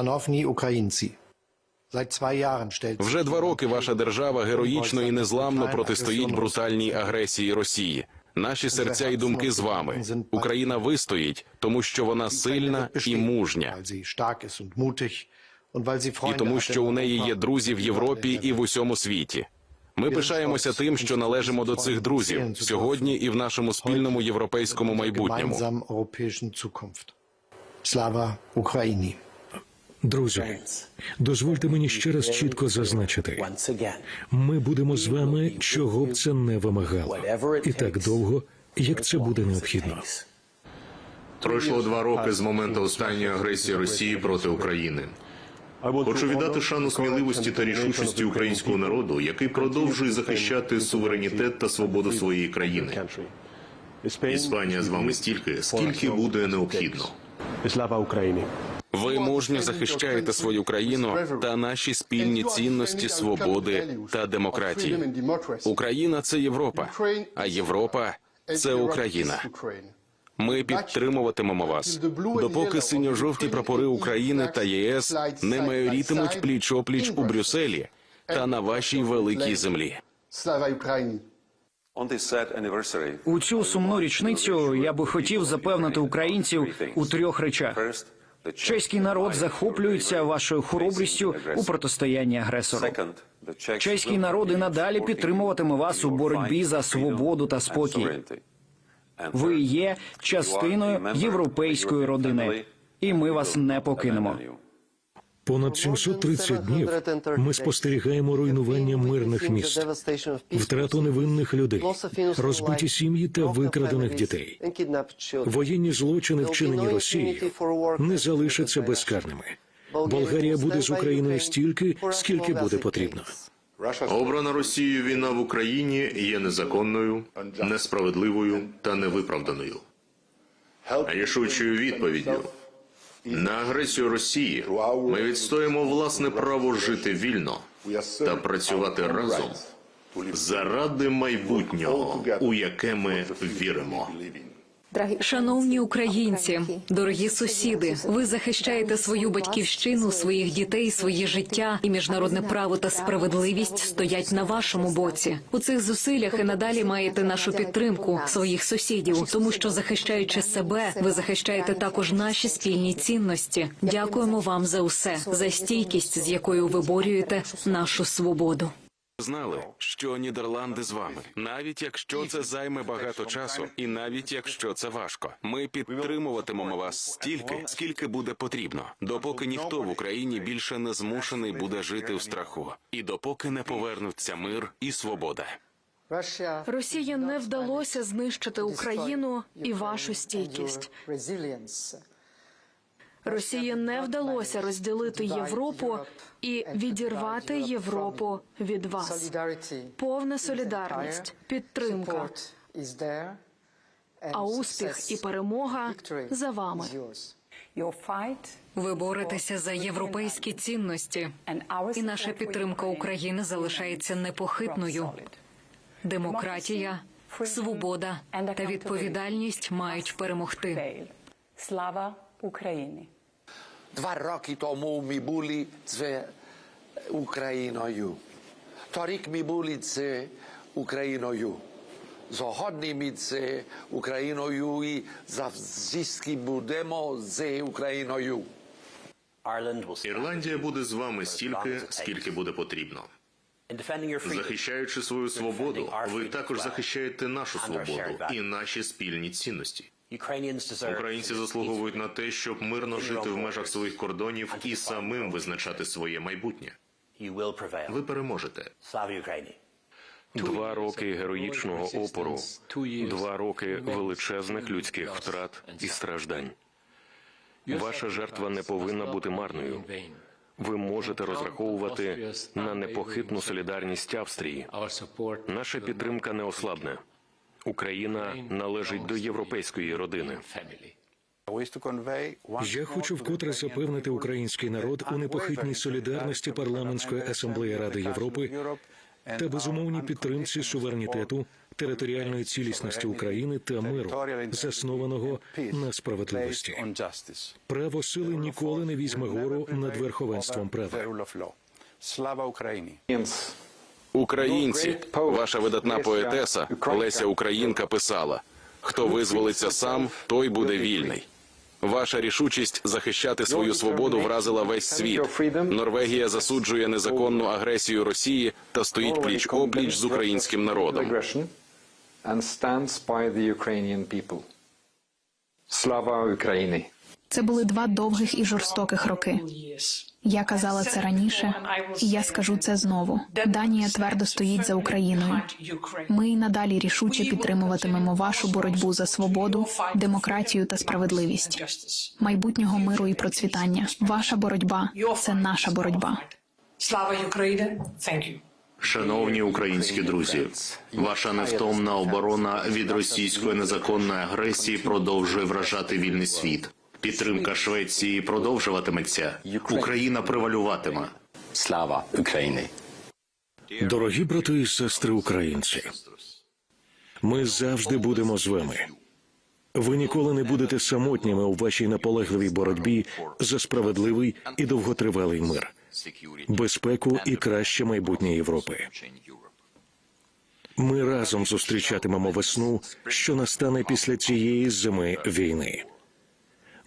Шановні українці, Вже два роки ваша держава героїчно і незламно протистоїть брутальній агресії Росії. Наші серця і думки з вами. Україна вистоїть, тому що вона сильна і мужня, і тому, що у неї є друзі в Європі і в усьому світі. Ми пишаємося тим, що належимо до цих друзів сьогодні і в нашому спільному європейському майбутньому. Слава Україні! Друзі, дозвольте мені ще раз чітко зазначити: ми будемо з вами, чого б це не вимагало, і так довго, як це буде необхідно. Пройшло два роки з моменту останньої агресії Росії проти України. Хочу віддати шану сміливості та рішучості українського народу, який продовжує захищати суверенітет та свободу своєї країни. Іспанія з вами стільки, скільки буде необхідно. Слава Україні! Ви мужньо захищаєте свою країну та наші спільні цінності свободи та демократії. Україна це Європа, а Європа це Україна. Ми підтримуватимемо вас, допоки синьо-жовті прапори України та ЄС не майорітимуть пліч опліч у Брюсселі та на вашій великій землі. Слава Україні! У цю сумну річницю я би хотів запевнити українців у трьох речах: чеський народ захоплюється вашою хоробрістю у протистоянні агресору. Чеський народ і надалі підтримуватиме вас у боротьбі за свободу та спокій. Ви є частиною європейської родини, і ми вас не покинемо. Понад 730 днів ми спостерігаємо руйнування мирних міст, втрату невинних людей, розбиті сім'ї та викрадених дітей. Воєнні злочини, вчинені Росією, не залишаться безкарними. Болгарія буде з Україною стільки, скільки буде потрібно. Обрана Росією війна в Україні є незаконною, несправедливою та невиправданою. Рішучою відповіддю на агресію Росії ми відстоїмо власне право жити вільно та працювати разом заради майбутнього, у яке ми віримо. Шановні українці, дорогі сусіди, ви захищаєте свою батьківщину, своїх дітей, своє життя і міжнародне право та справедливість стоять на вашому боці. У цих зусиллях і надалі маєте нашу підтримку своїх сусідів, тому що захищаючи себе, ви захищаєте також наші спільні цінності. Дякуємо вам за усе, за стійкість, з якою ви борюєте нашу свободу. Знали, що Нідерланди з вами, навіть якщо це займе багато часу, і навіть якщо це важко, ми підтримуватимемо вас стільки, скільки буде потрібно, допоки ніхто в Україні більше не змушений буде жити в страху, і допоки не повернуться мир і свобода. Росії не вдалося знищити Україну і вашу стійкість. Росії не вдалося розділити Європу і відірвати Європу від вас. Повна солідарність, підтримка, а успіх і перемога за вами. Ви боретеся за європейські цінності, і наша підтримка України залишається непохитною. Демократія, свобода та відповідальність мають перемогти. Слава Україні! Два роки тому ми були з Україною. Торік ми були з Україною. Сьогодні ми з Україною і завжди будемо з Україною. Ірландія буде з вами стільки, скільки буде потрібно. Захищаючи свою свободу, ви також захищаєте нашу свободу і наші спільні цінності. Ukrainians Українці заслуговують на те, щоб мирно жити в межах своїх кордонів і самим визначати своє майбутнє. You. Ви переможете. Слава Україні! Два роки героїчного опору, два роки величезних людських втрат і страждань. Ваша жертва не повинна бути марною. Ви можете розраховувати на непохитну солідарність Австрії. Наша підтримка не ослабне. Україна належить до європейської родини. Я хочу вкотре запевнити український народ у непохитній солідарності парламентської асамблеї Ради Європи та безумовній підтримці суверенітету, територіальної цілісності України та миру, заснованого на справедливості. Право сили ніколи не візьме гору над верховенством права. Слава Україні! Українці, ваша видатна поетеса Леся Українка писала: хто визволиться сам, той буде вільний. Ваша рішучість захищати свою свободу вразила весь світ. Норвегія засуджує незаконну агресію Росії та стоїть пліч опліч з українським народом. Слава Україні! Це були два довгих і жорстоких роки. Я казала це раніше, і я скажу це знову. Данія твердо стоїть за Україною. Ми й надалі рішуче підтримуватимемо вашу боротьбу за свободу, демократію та справедливість, майбутнього миру і процвітання. Ваша боротьба це наша боротьба. Слава Україні! Шановні українські друзі, ваша невтомна оборона від російської незаконної агресії продовжує вражати вільний світ. Підтримка Швеції продовжуватиметься. Україна превалюватиме. Слава Україні! Дорогі брати і сестри українці, ми завжди будемо з вами. Ви ніколи не будете самотніми у вашій наполегливій боротьбі за справедливий і довготривалий мир, безпеку і краще майбутнє Європи. Ми разом зустрічатимемо весну, що настане після цієї зими війни.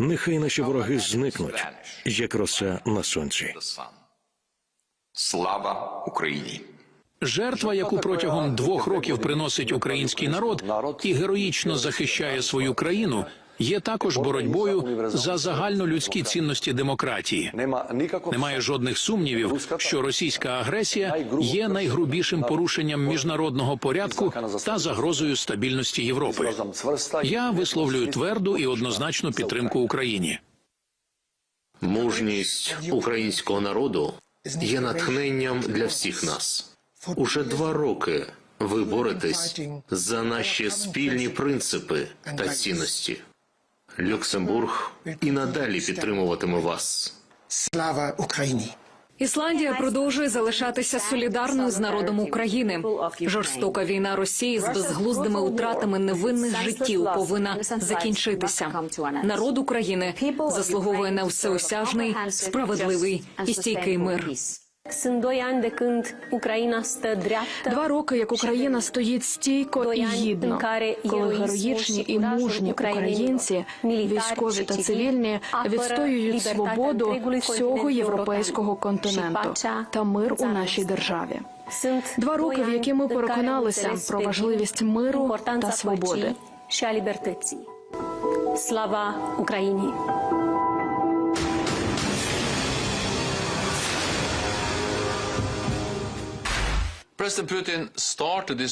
Нехай наші вороги зникнуть, як роса на сонці. Слава Україні! Жертва, яку протягом двох років приносить український народ і героїчно захищає свою країну, є також боротьбою за загальнолюдські цінності демократії. Немає жодних сумнівів, що російська агресія є найгрубішим порушенням міжнародного порядку та загрозою стабільності Європи. Я висловлюю тверду і однозначну підтримку Україні. Мужність українського народу є натхненням для всіх нас. Уже два роки ви боретесь за наші спільні принципи та цінності. Люксембург і надалі підтримуватиме вас. Слава Україні! Ісландія продовжує залишатися солідарною з народом України. Жорстока війна Росії з безглуздими утратами невинних життів повинна закінчитися. Народ України заслуговує на всеосяжний, справедливий і стійкий мир. Два роки, як Україна стоїть стійко і гідно, коли героїчні і мужні українці, військові та цивільні, відстоюють свободу всього європейського континенту та мир у нашій державі. Два роки, в які ми переконалися про важливість миру та свободи. Слава Україні!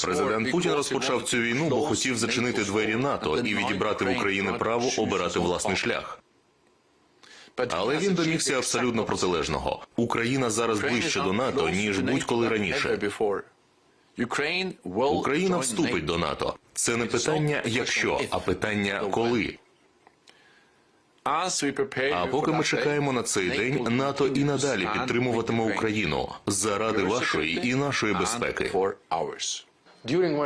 Президент Путін розпочав цю війну, бо хотів зачинити двері НАТО і відібрати в України право обирати власний шлях. Але він домігся абсолютно протилежного. Україна зараз ближче до НАТО ніж будь-коли раніше. Україна вступить до НАТО. Це не питання якщо, а питання коли. А поки ми чекаємо на цей день, НАТО і надалі підтримуватиме Україну заради вашої і нашої безпеки.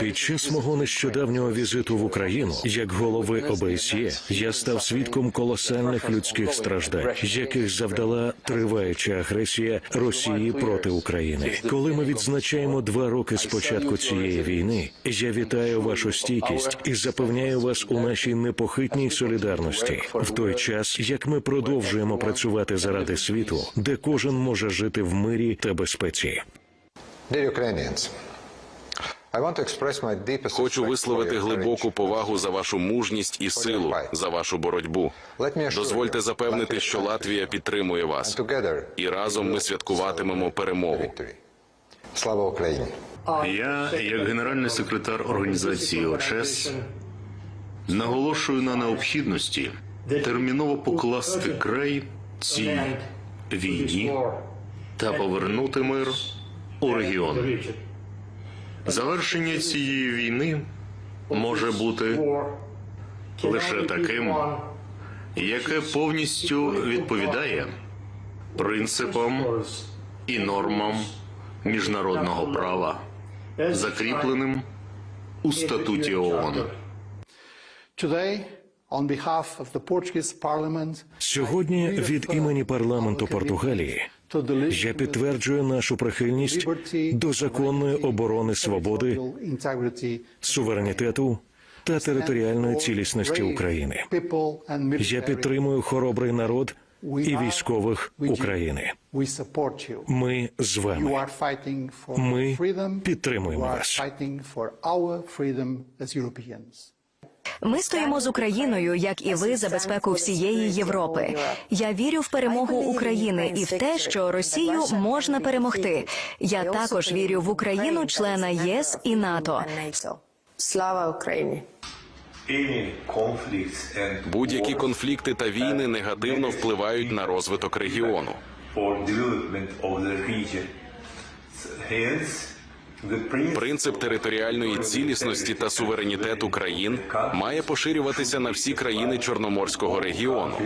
Під час мого нещодавнього візиту в Україну, як голови ОБСЄ, я став свідком колосальних людських страждань, яких завдала триваюча агресія Росії проти України. Коли ми відзначаємо два роки з початку цієї війни, я вітаю вашу стійкість і запевняю вас у нашій непохитній солідарності в той час, як ми продовжуємо працювати заради світу, де кожен може жити в мирі та безпеці. Хочу висловити глибоку повагу за вашу мужність і силу, за вашу боротьбу. Дозвольте запевнити, що Латвія підтримує вас, і разом ми святкуватимемо перемогу. Слава Україні! Я, як генеральний секретар організації ОЧЕС, наголошую на необхідності терміново покласти край цій війні та повернути мир у регіон. Завершення цієї війни може бути лише таким, яке повністю відповідає принципам і нормам міжнародного права, закріпленим у статуті ООН. Сьогодні від імені парламенту Португалії я підтверджую нашу прихильність до законної оборони свободи, суверенітету та територіальної цілісності України. Я підтримую хоробрий народ і військових України. Ми з вами. Ми підтримуємо вас. Ми стоїмо з Україною, як і ви, за безпеку всієї Європи. Я вірю в перемогу України і в те, що Росію можна перемогти. Я також вірю в Україну, члена ЄС і НАТО. Слава Україні! Будь-які конфлікти та війни негативно впливають на розвиток регіону. Принцип територіальної цілісності та суверенітету країн має поширюватися на всі країни Чорноморського регіону.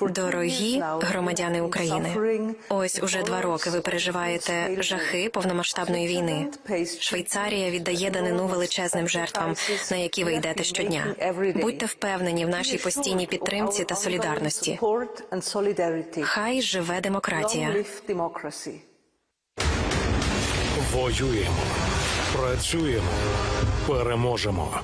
Дорогі громадяни України, ось уже два роки ви переживаєте жахи повномасштабної війни. Швейцарія віддає данину величезним жертвам, на які ви йдете щодня. Будьте впевнені в нашій постійній підтримці та солідарності. Хай живе демократія. Воюємо, працюємо, переможемо.